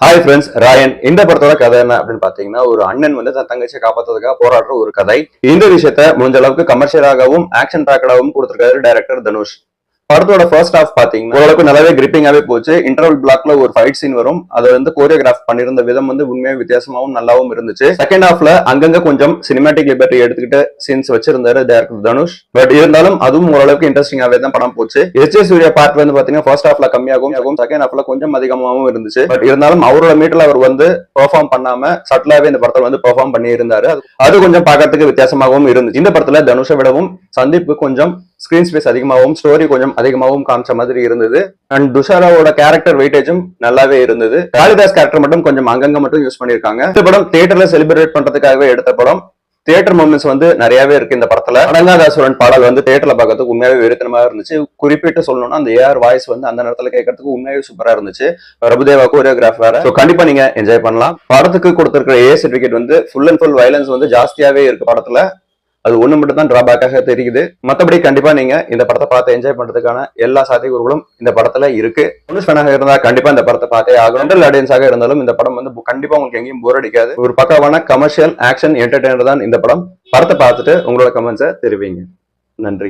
Hi friends Rayan இந்த படத்தோட கதை என்ன அப்படின்னு பாத்தீங்கன்னா ஒரு அண்ணன் வந்து தன் தங்கச்சியை காப்பாத்துறதுக்காக போராடுற ஒரு கதை. இந்த விஷயத்த முடிஞ்ச அளவுக்கு கமர்ஷியலாகவும் ஆக்ஷன் ட்ராக்கடாகவும் கொடுத்திருக்காரு டைரக்டர் தனுஷ். படத்தோட ஃபர்ஸ்ட் ஹாஃப் பாத்தீங்கன்னா ஓரளவுக்கு நல்லாவே கிரிப்பிங்காவே போச்சு. இன்டர்வல் பிளாக்ல ஒரு ஃபைட் சீன் வரும். அதை வந்து கோரியோகிராஃப் பண்ணிருந்த விதம் வந்து உண்மையாக வித்தியாசமாவும் நல்லாவும் இருந்துச்சு. செகண்ட் ஹாஃப்ல அங்கங்க கொஞ்சம் சினிமாட்டிக் லிபர்ட்டி எடுத்துக்கிட்டு சீன்ஸ் வச்சிருந்தாரு டேரக்டர் தனுஷ். பட் இருந்தாலும் அதுவும் ஓரளவுக்கு இன்ட்ரெஸ்டிங்காவே தான் படம் போச்சு. எஸ் ஜே சூர்யா பார்ட் வந்து பாத்தீங்கன்னா ஃபர்ஸ்ட் ஹாஃப்ல கம்மியாகவும் செகண்ட் ஹாஃப்ல கொஞ்சம் அதிகமாகவும் இருந்துச்சு. பட் இருந்தாலும் அவரோட மீட்டில் அவர் வந்து பெர்ஃபார்ம் பண்ணாம சட்டிலாவே இந்த படத்தில் வந்து பெர்ஃபார்ம் பண்ணி இருந்தாரு அது- அது கொஞ்சம் பார்க்கறதுக்கு வித்தியாசமாகவும் இருந்துச்சு. இந்த படத்துல தனுஷை விடவும் சந்தீப்க்கு கொஞ்சம் ஸ்கிரீன் ஸ்பேஸ் அதிகமாகவும் ஸ்டோரி கொஞ்சம் அதிகமாகவும் காமிச்ச மாதிரி இருந்தது. அண்ட் துஷாராவோட கேரக்டர் வெயிட்டேஜும் நல்லாவே இருந்தது. காளிதாஸ் கேரக்டர் மட்டும் கொஞ்சம் அங்கங்க மட்டும் யூஸ் பண்ணிருக்காங்க இந்த படம் தியேட்டர்ல செலிப்ரேட் பண்றதுக்காகவே எடுத்த படம். தியேட்டர் மூமெண்ட்ஸ் வந்து நிறையவே இருக்கு இந்த படத்துல. அடங்காதாசுரன் பாடல் வந்து தியேட்டர்ல பார்க்கறதுக்கு உண்மையாவே வெறித்தனமா இருந்துச்சு. குறிப்பிட்டு சொல்லணும்னா அந்த ஏஆர் வாய்ஸ் வந்து அந்த நேரத்துல கேட்கறதுக்கு உண்மையாவே சூப்பரா இருந்துச்சு. பிரபுதேவா கோரியோகிராஃப் வேற. ஸோ கண்டிப்பா நீங்க என்ஜாய் பண்ணலாம். படத்துக்கு கொடுத்திருக்கிற ஏ சர்டிபிகேட் வந்து ஃபுல் அண்ட் ஃபுல் வயலன்ஸ் வந்து ஜாஸ்தியாவே இருக்கு படத்துல. அது ஒண்ணு மட்டும் தான் டிராபேக்காக தெரியுது. மத்தபடி கண்டிப்பா நீங்க இந்த படத்தை பார்த்து என்ஜாய் பண்றதுக்கான எல்லா சாத்தியக்கூறுகளும் இந்த படத்துல இருக்கு. ஒன்று ஃபேனாக இருந்தா கண்டிப்பா இந்த படத்தை பார்த்தே ஆகும் ஜென்ரல் ஆடியன்ஸாக இருந்தாலும் இந்த படம் வந்து கண்டிப்பா உங்களுக்கு எங்கேயும் போர் அடிக்காது. ஒரு பக்கமான கமர்ஷியல் ஆக்ஷன் என்டர்டைனர் தான் இந்த படம். படத்தை பார்த்துட்டு உங்களோட கமெண்ட்ஸை தெரிவிங்க. நன்றி.